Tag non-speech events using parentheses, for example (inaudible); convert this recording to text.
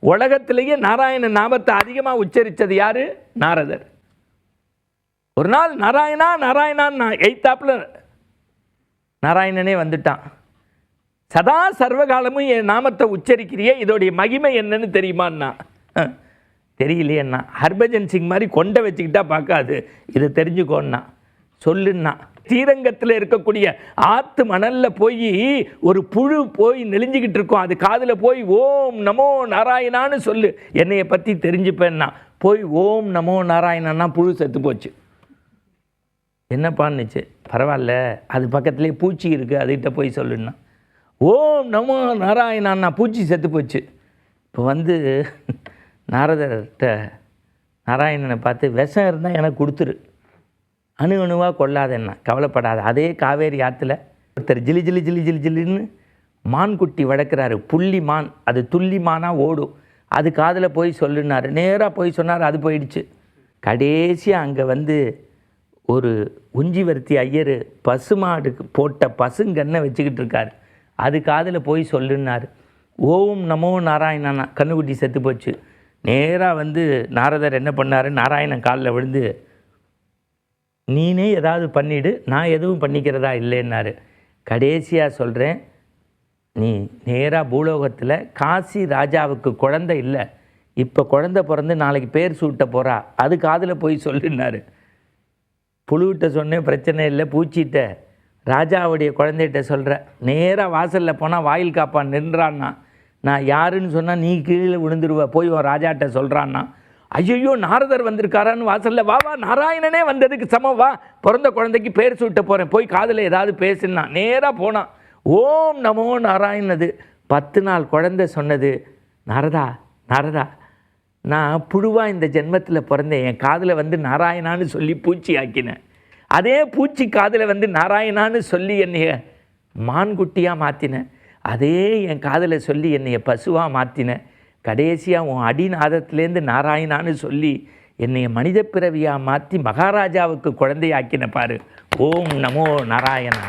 உலகத்திலேயே நாராயண நாமத்தை அதிகமாக உச்சரித்தது யார்? நாரதர். ஒரு நாள் நாராயணா நாராயணான்னு நான் எய்த்தாப்புல நாராயணனே வந்துட்டான். சதா சர்வகாலமும் என் நாமத்தை உச்சரிக்கிறியே இதோடைய மகிமை என்னன்னு தெரியுமான்னா? தெரியலையேண்ணா ஹர்பஜன் சிங் மாதிரி கொண்டை வச்சுக்கிட்டா பார்க்காது. இதை தெரிஞ்சுக்கோன்னா. சொல்லுன்னா. ஸ்ரீரங்கத்தில் இருக்கக்கூடிய ஆத்து மணலில் போய் ஒரு புழு போய் நெளிஞ்சிக்கிட்டு இருக்கும். அது காதில் போய் ஓம் நமோ நாராயணான்னு சொல்லு. என்னைய பற்றி தெரிஞ்சுப்பேன்னா போய் ஓம் நமோ நாராயணன்னா புழு செத்து போச்சு. என்னப்பான்னுச்சு பரவாயில்ல. அது பக்கத்துலேயே பூச்சி இருக்குது அதுகிட்ட போய் சொல்லுன்னா. ஓம் நமோ நாராயணான்னா பூச்சி செத்து போச்சு. இப்போ வந்து (laughs) நாரதர்கிட்ட நாராயணனை பார்த்து விஷம் இருந்தால் எனக்கு கொடுத்துரு. அணு அணுவாக கொள்ளாதேன்னா கவலைப்படாத. அதே காவேரி ஆற்றுல ஒருத்தர் ஜிலி ஜிலி ஜிலி ஜிலி ஜிலின்னு மான்குட்டி வளர்க்குறாரு. புள்ளி மான். அது துள்ளி மானாக ஓடும். அது காதில் போய் சொல்லுனார். நேராக போய் சொன்னார் அது போயிடுச்சு. கடைசியாக அங்கே வந்து ஒரு உஞ்சிவர்த்தி ஐயர் பசுமாடுக்கு போட்ட பசுங்கன்னை வச்சுக்கிட்டு இருக்கார். அது காதில் போய் சொல்லுனார் ஓம் நமோ நாராயணனா. கண்ணுக்குட்டி செத்து போச்சு. நேராக வந்து நாரதர் என்ன பண்ணார்? நாராயணன் காலில் விழுந்து நீனே ஏதாவது பண்ணிடு நான் எதுவும் பண்ணிக்கிறதா இல்லைன்னாரு. கடைசியாக சொல்கிறேன் நீ நேராக பூலோகத்தில் காசி ராஜாவுக்கு குழந்தை இல்லை. இப்போ குழந்தை பிறந்து நாளைக்கு பேர் சூட்ட போகிறா அது காதில் போய் சொல்லுன்னாரு. புழுவிட்ட சொன்னேன் பிரச்சனை இல்லை பூச்சிட்ட. ராஜாவுடைய குழந்தைகிட்ட சொல்கிற நேராக வாசலில் போனால் வாயில் காப்பான் நின்றான்னா நான் யாருன்னு சொன்னால் நீ கீழே விழுந்துருவ போய் உன் ராஜாட்ட சொல்கிறான்னா ஐயோ நாரதர் வந்திருக்காரான்னு வாசலில் வா வா நாராயணனே வந்ததுக்கு சமம் வா. பிறந்த குழந்தைக்கு பேர் சூட்ட போகிறேன் போய் காதில் ஏதாவது பேசுனா நேராக போனான் ஓம் நமோ நாராயணது. பத்து நாள் குழந்தை சொன்னது நாரதா நாரதா நான் புழுவாக இந்த ஜென்மத்தில் பிறந்தேன். என் காதில் வந்து நாராயணான்னு சொல்லி பூச்சி ஆக்கினேன். அதே பூச்சி காதில் வந்து நாராயணான்னு சொல்லி என்னைய மான்குட்டியாக மாற்றினேன் அதே என் காதில் சொல்லி என்னைய பசுவாக மாற்றினேன் கடைசியாக உன் அடிநாதத்துலேருந்து நாராயணான்னு சொல்லி என்னைய மனித பிறவியாக மாற்றி மகாராஜாவுக்கு குழந்தையாக்கின பாரு. ஓம் நமோ நாராயணா